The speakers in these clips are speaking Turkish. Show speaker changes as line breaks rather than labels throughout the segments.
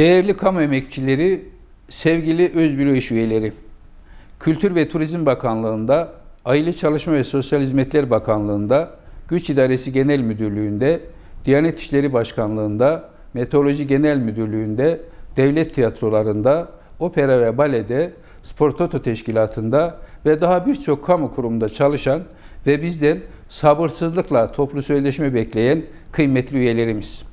Değerli kamu emekçileri, sevgili Özbüro İş üyeleri, Kültür ve Turizm Bakanlığı'nda, Aile Çalışma ve Sosyal Hizmetler Bakanlığı'nda, Güç İdaresi Genel Müdürlüğü'nde, Diyanet İşleri Başkanlığı'nda, Meteoroloji Genel Müdürlüğü'nde, devlet tiyatrolarında, opera ve balede, spor toto teşkilatında ve daha birçok kamu kurumunda çalışan ve bizden sabırsızlıkla toplu sözleşme bekleyen kıymetli üyelerimiz.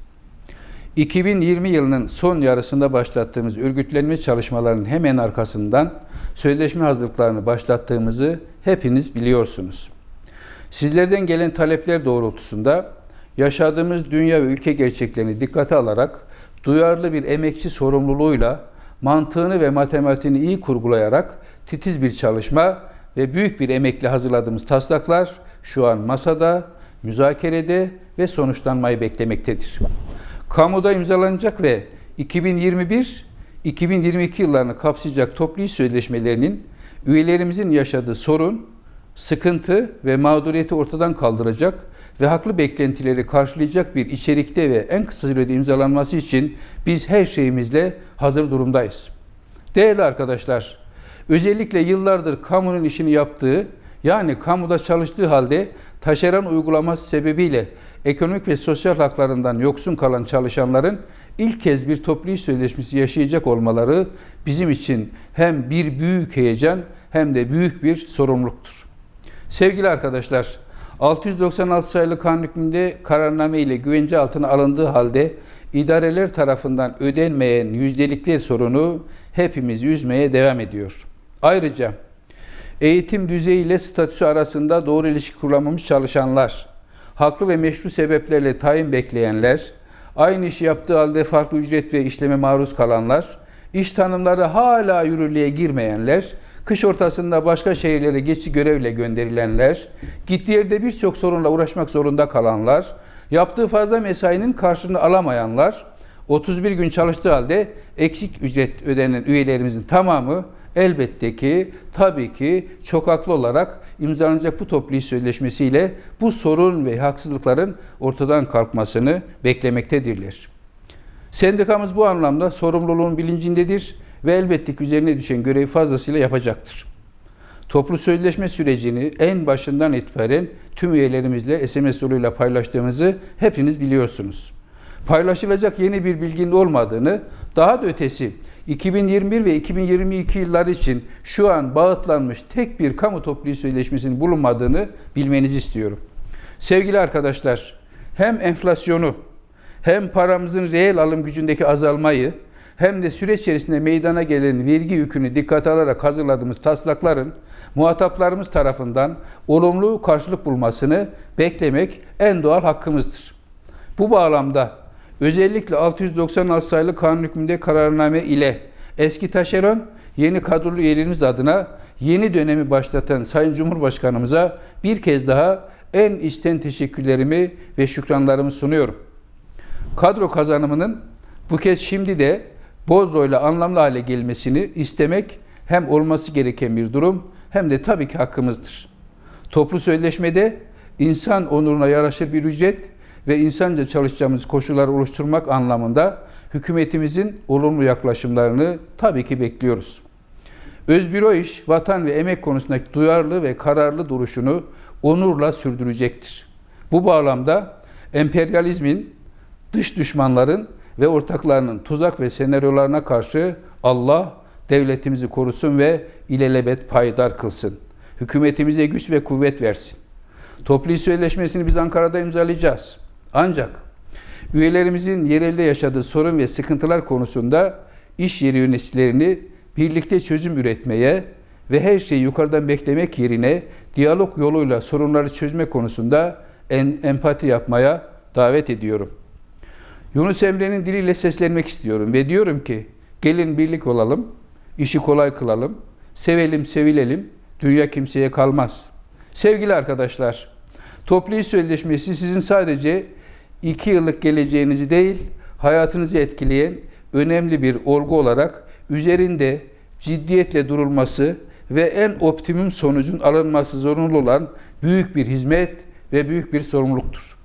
2020 yılının son yarısında başlattığımız örgütlenme çalışmalarının hemen arkasından sözleşme hazırlıklarını başlattığımızı hepiniz biliyorsunuz. Sizlerden gelen talepler doğrultusunda yaşadığımız dünya ve ülke gerçeklerini dikkate alarak duyarlı bir emekçi sorumluluğuyla mantığını ve matematiğini iyi kurgulayarak titiz bir çalışma ve büyük bir emekle hazırladığımız taslaklar şu an masada, müzakerede ve sonuçlanmayı beklemektedir. Kamuda imzalanacak ve 2021-2022 yıllarını kapsayacak toplu iş sözleşmelerinin üyelerimizin yaşadığı sorun, sıkıntı ve mağduriyeti ortadan kaldıracak ve haklı beklentileri karşılayacak bir içerikte ve en kısa sürede imzalanması için biz her şeyimizle hazır durumdayız. Değerli arkadaşlar, özellikle yıllardır kamunun işini yaptığı, yani kamuda çalıştığı halde taşeron uygulaması sebebiyle ekonomik ve sosyal haklarından yoksun kalan çalışanların ilk kez bir toplu iş sözleşmesi yaşayacak olmaları bizim için hem bir büyük heyecan hem de büyük bir sorumluluktur. Sevgili arkadaşlar, 696 sayılı kanun hükmünde kararname ile güvence altına alındığı halde idareler tarafından ödenmeyen yüzdelikler sorunu hepimiz üzmeye devam ediyor. Ayrıca eğitim düzeyi ile statüsü arasında doğru ilişki kuramamış çalışanlar, haklı ve meşru sebeplerle tayin bekleyenler, aynı işi yaptığı halde farklı ücret ve işleme maruz kalanlar, iş tanımları hala yürürlüğe girmeyenler, kış ortasında başka şehirlere geçici görevle gönderilenler, gittiği yerde birçok sorunla uğraşmak zorunda kalanlar, yaptığı fazla mesainin karşılığını alamayanlar, 31 gün çalıştığı halde eksik ücret ödenen üyelerimizin tamamı elbette ki tabii ki çok haklı olarak imzalanacak bu toplu iş sözleşmesiyle bu sorun ve haksızlıkların ortadan kalkmasını beklemektedirler. Sendikamız bu anlamda sorumluluğun bilincindedir ve elbette ki üzerine düşen görevi fazlasıyla yapacaktır. Toplu sözleşme sürecini en başından itibaren tüm üyelerimizle SMS yoluyla paylaştığımızı hepiniz biliyorsunuz. Paylaşılacak yeni bir bilginin olmadığını, daha da ötesi 2021 ve 2022 yılları için şu an bağıtlanmış tek bir kamu toplu sözleşmesinin bulunmadığını bilmenizi istiyorum. Sevgili arkadaşlar, hem enflasyonu hem paramızın reel alım gücündeki azalmayı hem de süreç içerisinde meydana gelen vergi yükünü dikkate alarak hazırladığımız taslakların muhataplarımız tarafından olumlu karşılık bulmasını beklemek en doğal hakkımızdır. Bu bağlamda özellikle 696 sayılı kanun hükmünde kararname ile eski taşeron yeni kadrolu üyelerimiz adına yeni dönemi başlatan Sayın Cumhurbaşkanımıza bir kez daha en içten teşekkürlerimi ve şükranlarımı sunuyorum. Kadro kazanımının bu kez şimdi de Bozdoğ'yla anlamlı hale gelmesini istemek hem olması gereken bir durum hem de tabii ki hakkımızdır. Toplu sözleşmede insan onuruna yaraşır bir ücret ve insanca çalışacağımız koşulları oluşturmak anlamında hükümetimizin olumlu yaklaşımlarını tabii ki bekliyoruz. Özbüro iş, vatan ve emek konusundaki duyarlı ve kararlı duruşunu onurla sürdürecektir. Bu bağlamda emperyalizmin, dış düşmanların ve ortaklarının tuzak ve senaryolarına karşı Allah devletimizi korusun ve ilelebet payidar kılsın. Hükümetimize güç ve kuvvet versin. Toplu sözleşmesini biz Ankara'da imzalayacağız. Ancak üyelerimizin yerelde yaşadığı sorun ve sıkıntılar konusunda iş yeri yöneticilerini birlikte çözüm üretmeye ve her şeyi yukarıdan beklemek yerine diyalog yoluyla sorunları çözme konusunda en, empati yapmaya davet ediyorum. Yunus Emre'nin diliyle seslenmek istiyorum ve diyorum ki gelin birlik olalım, işi kolay kılalım, sevelim sevilelim, dünya kimseye kalmaz. Sevgili arkadaşlar, toplu iş sözleşmesi sizin sadece iki yıllık geleceğinizi değil, hayatınızı etkileyen önemli bir olgu olarak üzerinde ciddiyetle durulması ve en optimum sonucun alınması zorunlu olan büyük bir hizmet ve büyük bir sorumluluktur.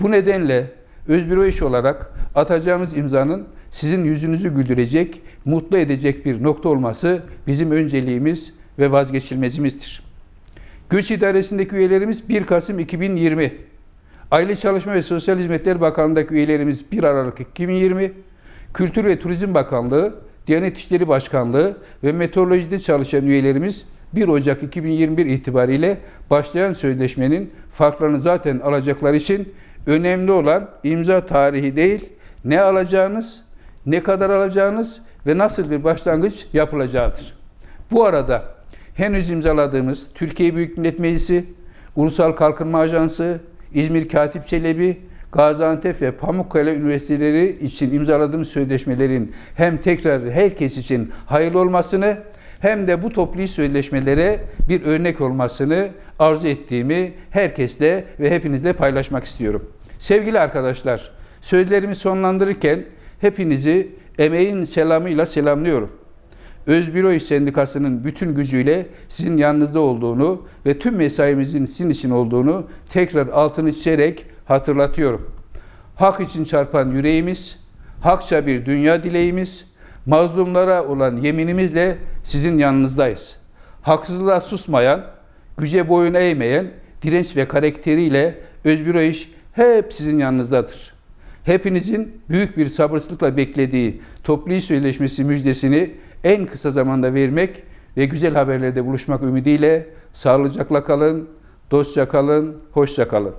Bu nedenle Özbüro iş olarak atacağımız imzanın sizin yüzünüzü güldürecek, mutlu edecek bir nokta olması bizim önceliğimiz ve vazgeçilmezimizdir. Güç İdaresi'ndeki üyelerimiz 1 Kasım 2020, Aile Çalışma ve Sosyal Hizmetler Bakanlığı'ndaki üyelerimiz 1 Aralık 2020, Kültür ve Turizm Bakanlığı, Diyanet İşleri Başkanlığı ve meteorolojide çalışan üyelerimiz 1 Ocak 2021 itibariyle başlayan sözleşmenin farklarını zaten alacaklar için önemli olan imza tarihi değil, ne alacağınız, ne kadar alacağınız ve nasıl bir başlangıç yapılacağıdır. Bu arada henüz imzaladığımız Türkiye Büyük Millet Meclisi, Ulusal Kalkınma Ajansı, İzmir Katip Çelebi, Gaziantep ve Pamukkale Üniversiteleri için imzaladığımız sözleşmelerin hem tekrar herkes için hayırlı olmasını hem de bu toplu sözleşmelere bir örnek olmasını arzu ettiğimi herkesle ve hepinizle paylaşmak istiyorum. Sevgili arkadaşlar, sözlerimi sonlandırırken hepinizi emeğin selamıyla selamlıyorum. Özbüro İş Sendikası'nın bütün gücüyle sizin yanınızda olduğunu ve tüm mesaimizin sizin için olduğunu tekrar altını çizerek hatırlatıyorum. Hak için çarpan yüreğimiz, hakça bir dünya dileğimiz, mazlumlara olan yeminimizle sizin yanınızdayız. Haksızlığa susmayan, güce boyun eğmeyen, direnç ve karakteriyle Özbüro İş hep sizin yanınızdadır. Hepinizin büyük bir sabırsızlıkla beklediği toplu iş sözleşmesi müjdesini en kısa zamanda vermek ve güzel haberlerde buluşmak ümidiyle sağlıcakla kalın, dostça kalın, hoşça kalın.